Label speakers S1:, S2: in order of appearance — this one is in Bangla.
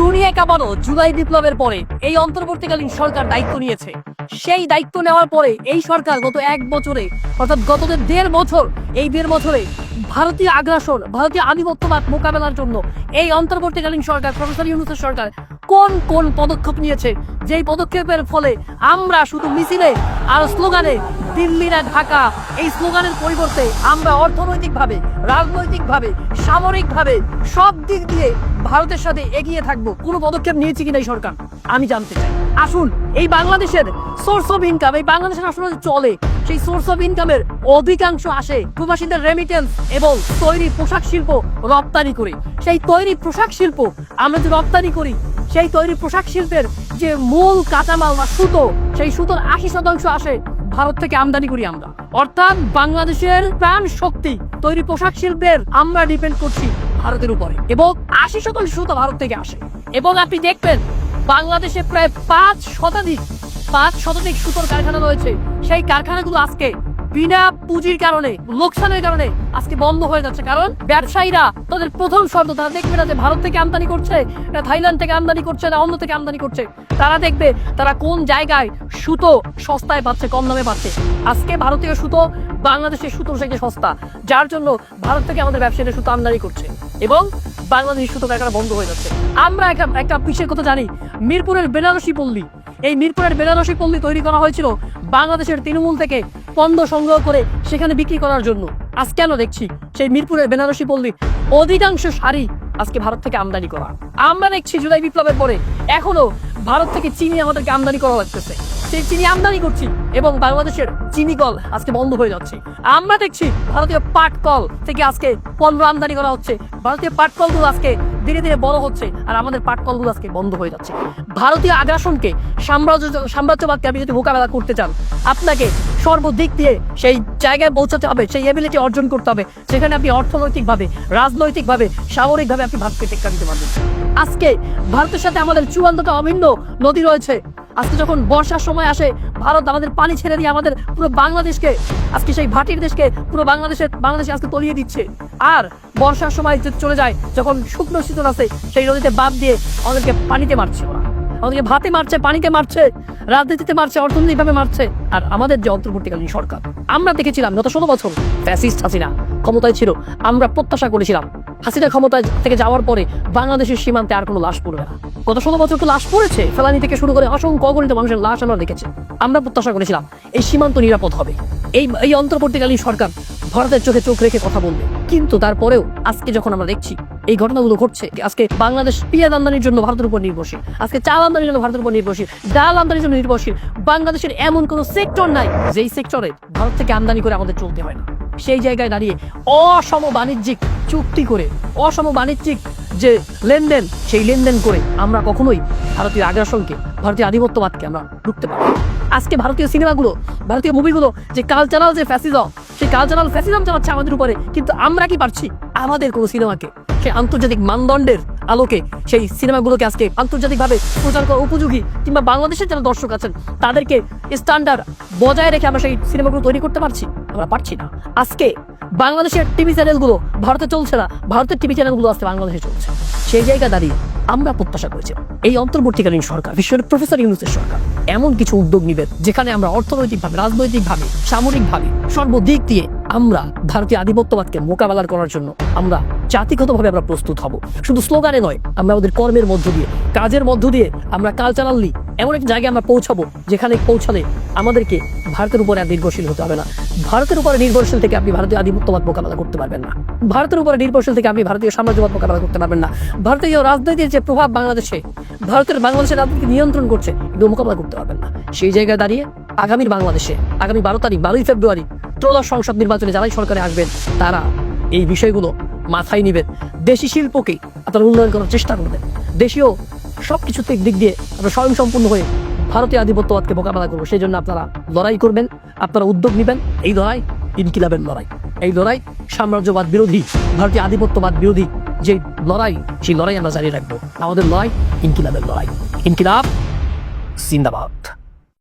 S1: দুনিয়া কাঁপানো জুলাই বিপ্লবের পরে এই অন্তর্বর্তীকালীন সরকার দায়িত্ব নিয়েছে। সেই দায়িত্ব নেওয়ার পরে এই সরকার গত এক বছরে, অর্থাৎ গত দেড় বছর, এই দেড় বছরে ভারতীয় আগ্রাসন, ভারতীয় আধিপত্যবাদ মোকাবেলার জন্য এই অন্তর্বর্তীকালীন সরকার, প্রফেসর ইউনুসের সরকার কোন কোন পদক্ষেপ নিয়েছে? যেই পদক্ষেপের ফলে আমরা শুধু মিছিলে আর স্লোগানে দিল্লি না ঢাকা। এই স্লোগানের পরিবর্তে আমরা অর্থনৈতিকভাবে, রাজনৈতিকভাবে, সামরিকভাবে সব দিক দিয়ে ভারতের সাথে এগিয়ে থাকব। কোনো পদক্ষেপ নিয়েছে কিনা এই সরকার? আমি জানতে চাই। আসুন, এই বাংলাদেশের সোর্স অফ ইনকাম এই বাংলাদেশের আসলে চলে, সেই সোর্স অফ ইনকামের অধিকাংশ আসে প্রবাসীদের রেমিটেন্স এবং তৈরি পোশাক শিল্প রপ্তানি করে। সেই তৈরি পোশাক শিল্প আমরা যে রপ্তানি করি, সেই তৈরি পোশাক শিল্পের যে মূল কাঁচামাল বা সুতো, সেই সুতোর আশি শতাংশ আসে ভারত থেকে আমদানি করি আমরা। অর্থাৎ বাংলাদেশের প্রাণ শক্তি তৈরি পোশাক শিল্পের আমরা ডিপেন্ড করছি ভারতের উপরে। এবং আশি শতাংশ সুতো ভারত থেকে আসে। এবং আপনি দেখবেন, বাংলাদেশে প্রায় পাঁচ শতাধিক পাঁচ শতাধিক সুতোর কারখানা রয়েছে। সেই কারখানাগুলো আজকে বিনা পুঁজির কারণে, লোকসানের কারণে আজকে বন্ধ হয়ে যাচ্ছে। কারণ ব্যবসায়ীরা তাদের প্রথম শর্ত, তারা দেখবে না যে ভারত থেকে আমদানি করছে, না থাইল্যান্ড থেকে আমদানি করছে, না অন্য থেকে আমদানি করছে। তারা দেখবে তারা কোন জায়গায় সুতো সস্তায় পাচ্ছে, কম দামে পাচ্ছে। আজকে ভারতীয় সুতো বাংলাদেশের সুতো থেকে সস্তা। যার জন্য ভারত থেকে আমাদের ব্যবসায়ীরা সুতো আমদানি করছে এবং বাংলাদেশের সুতো কারখানা বন্ধ হয়ে যাচ্ছে। আমরা একটা একটা বিশেষ কথা জানি, মিরপুরের বেনারসি পল্লী। এই মিরপুরের বেনারসি পল্লী তৈরি করা হয়েছিল বাংলাদেশের তৃণমূল থেকে পণ্য সংগ্রহ করে সেখানে বিক্রি করার জন্য। আজ কেন দেখছি সেই মিরপুরের বেনারসি পল্লী অধিকাংশ শাড়ি আজকে ভারত থেকে আমদানি করা। আমরা দেখছি জুলাই বিপ্লবের পরে এখনও ভারত থেকে চিনি আমাদেরকে আমদানি করা লাগতেছে। সেই চিনি আমদানি করছি এবং বাংলাদেশের চিনি কল আজকে বন্ধ হয়ে যাচ্ছে। আমরা দেখছি ভারতীয় পাট কল থেকে আজকে পণ্য আমদানি করা হচ্ছে। ভারতীয় পাট কলগুলো আজকে ধীরে ধীরে বড় হচ্ছে আর আমাদের পাট কলগুলো আজকে বন্ধ হয়ে যাচ্ছে। ভারতীয় আগ্রাসনকে সাম্রাজ্য, সাম্রাজ্যবাদকে আপনি যদি মোকাবেলা করতে চান, আপনাকে সর্বদিক দিয়ে সেই জায়গায় পৌঁছাতে হবে, সেই এবিলিটি অর্জন করতে হবে সেখানে আপনি অর্থনৈতিকভাবে, রাজনৈতিকভাবে, সামরিকভাবে আপনি ভারতকে টেক্কা দিতে পারবেন। আজকে ভারতের সাথে আমাদের চুয়ান্নটা অভিন্ন নদী রয়েছে। আজকে যখন বর্ষার সময় আসে, ভারত আমাদের পানি ছেড়ে দিয়ে আমাদের পুরো বাংলাদেশকে, আজকে সেই ভাটির দেশকে পুরো বাংলাদেশের, বাংলাদেশে আজকে তলিয়ে দিচ্ছে। আর বর্ষার সময় যে চলে যায়, যখন শুকনো শীতল আছে সেই নদীতে বাদ দিয়ে আমাদেরকে পানিতে মারছে ওরা। আমাদেরকে ভাতে মারছে, পানিতে মারছে, রাজনীতিতে মারছে, অর্থনৈতিকভাবে মারছে। আর আমাদের যে অন্তর্বর্তীকালীন সরকার, আমরা দেখেছিলাম গত ষোলো বছর ফ্যাসিস্ট হাসিনা ক্ষমতায় ছিল, আমরা প্রত্যাশা করেছিলাম হাসিনা ক্ষমতায় থেকে যাওয়ার পরে বাংলাদেশের সীমান্তে আর কোনো লাশ পড়বে না। গত ষোলো বছর তো লাশ পড়েছে? ফেলানি থেকে শুরু করে অসংখ্য অগণিত মানুষের লাশ আমরা দেখেছি। আমরা প্রত্যাশা করেছিলাম এই সীমান্ত নিরাপদ হবে। এই এই অন্তর্বর্তীকালীন সরকার ভারতের চোখে চোখ রেখে কথা বলবে। কিন্তু তারপরেও আজকে যখন আমরা দেখছি এই ঘটনাগুলো ঘটছে, আজকে বাংলাদেশ পেঁয়াজ আমদানির জন্য ভারতের উপর নির্ভরশীল, আজকে চাল আমদানির জন্য ভারতের উপর নির্ভরশীল, ডাল আমদানির জন্য নির্ভরশীল, বাংলাদেশের এমন কোনো সেক্টর নাই যেই সেক্টরে ভারত থেকে আমদানি করে আমাদের চলতে হয় না। সেই জায়গায় দাঁড়িয়ে অসম বাণিজ্যিক চুক্তি করে, অসম বাণিজ্যিক যে লেনদেন, সেই লেনদেন করে আমরা কখনোই ভারতীয় আগ্রাসনকে, ভারতীয় আধিপত্যবাদকে আমরা ঢুকতে পারি আজকে ভারতীয় সিনেমাগুলো, ভারতীয় মুভিগুলো, যে কালচারাল যে ফ্যাসিজম সেই কালচারাল ফ্যাসিজম চালাচ্ছে আমাদের উপরে, কিন্তু আমরা কি পারছি? আমাদের কোনো সিনেমাকে, সেই আন্তর্জাতিক মানদণ্ডের আলোকে সেই সিনেমাগুলোকে আজকে আন্তর্জাতিকভাবে প্রচার করা উপযোগী কিংবা বাংলাদেশের যারা দর্শক আছেন, তাদেরকে স্ট্যান্ডার্ড বজায় রেখে আমরা সেই সিনেমাগুলো তৈরি করতে পারছি? আমরা পারছি না। আজকে বাংলাদেশের টিভি চ্যানেলগুলো ভারতে চলছে না, ভারতের টিভি চ্যানেলগুলো আজকে বাংলাদেশে চলছে। সেই জায়গা দাঁড়িয়ে আমরা প্রত্যাশা করেছি। এই অন্তর্বর্তীকালীন সরকার, বিশ্বের প্রফেসর ইউনুসের সরকার, এমন কিছু উদ্যোগ নিবে যেখানে আমরা অর্থনৈতিকভাবে, রাজনৈতিকভাবে, সামরিকভাবে সর্বদিক দিয়ে আমরা ভারতীয় আধিপত্যবাদকে মোকাবেলা করার জন্য আমরা জাতিগতভাবে আমরা প্রস্তুত হব। শুধু স্লোগানে নয়, আমরা আমাদের কর্মের মধ্য দিয়ে, কাজের মধ্য দিয়ে আমরা কালচারালি এমন এক জায়গায় আমরা পৌঁছাবো যেখানে পৌঁছালে আমাদেরকে ভারতের উপরে আর নির্ভরশীল হতে হবে না। ভারতের উপরে নির্ভরশীল থেকে আপনি ভারতীয় আধিপত্যবাদ মোকাবেলা করতে পারবেন না। ভারতের উপরে নির্ভরশীল থেকে আপনি ভারতীয় সাম্রাজ্যবাদ মোকাবেলা করতে পারবেন না। ভারতীয় রাজনীতির যে প্রভাব বাংলাদেশে, ভারতের বাংলাদেশের রাজনীতি নিয়ন্ত্রণ করছে, এগুলো মোকাবেলা করতে পারবেন না। সেই জায়গায় দাঁড়িয়ে আগামীর বাংলাদেশে, আগামী বারো তারিখ, বারোই ফেব্রুয়ারি ত্রয়োদশ সংসদ নির্বাচনে যারাই সরকারে আসবেন, তারা এই বিষয়গুলো মাথায় নেবেন। দেশি শিল্পকে আপনারা উন্নয়ন করার চেষ্টা করবেন। দেশীয় সব কিছু দিক দিয়ে আমরা স্বয়ংসম্পূর্ণ হয়ে ভারতীয় আধিপত্যবাদকে মোকাবেলা করব, সেই জন্য আপনারা লড়াই করবেন, আপনারা উদ্যোগ নেবেন। এই লড়াই ইনকিলাবের লড়াই। এই লড়াই সাম্রাজ্যবাদ বিরোধী, ভারতীয় আধিপত্যবাদ বিরোধী যে লড়াই, সেই লড়াই আমরা জারি রাখব। আমাদের লড়াই ইনকিলাবের লড়াই। ইনকিলাব, জিন্দাবাদ।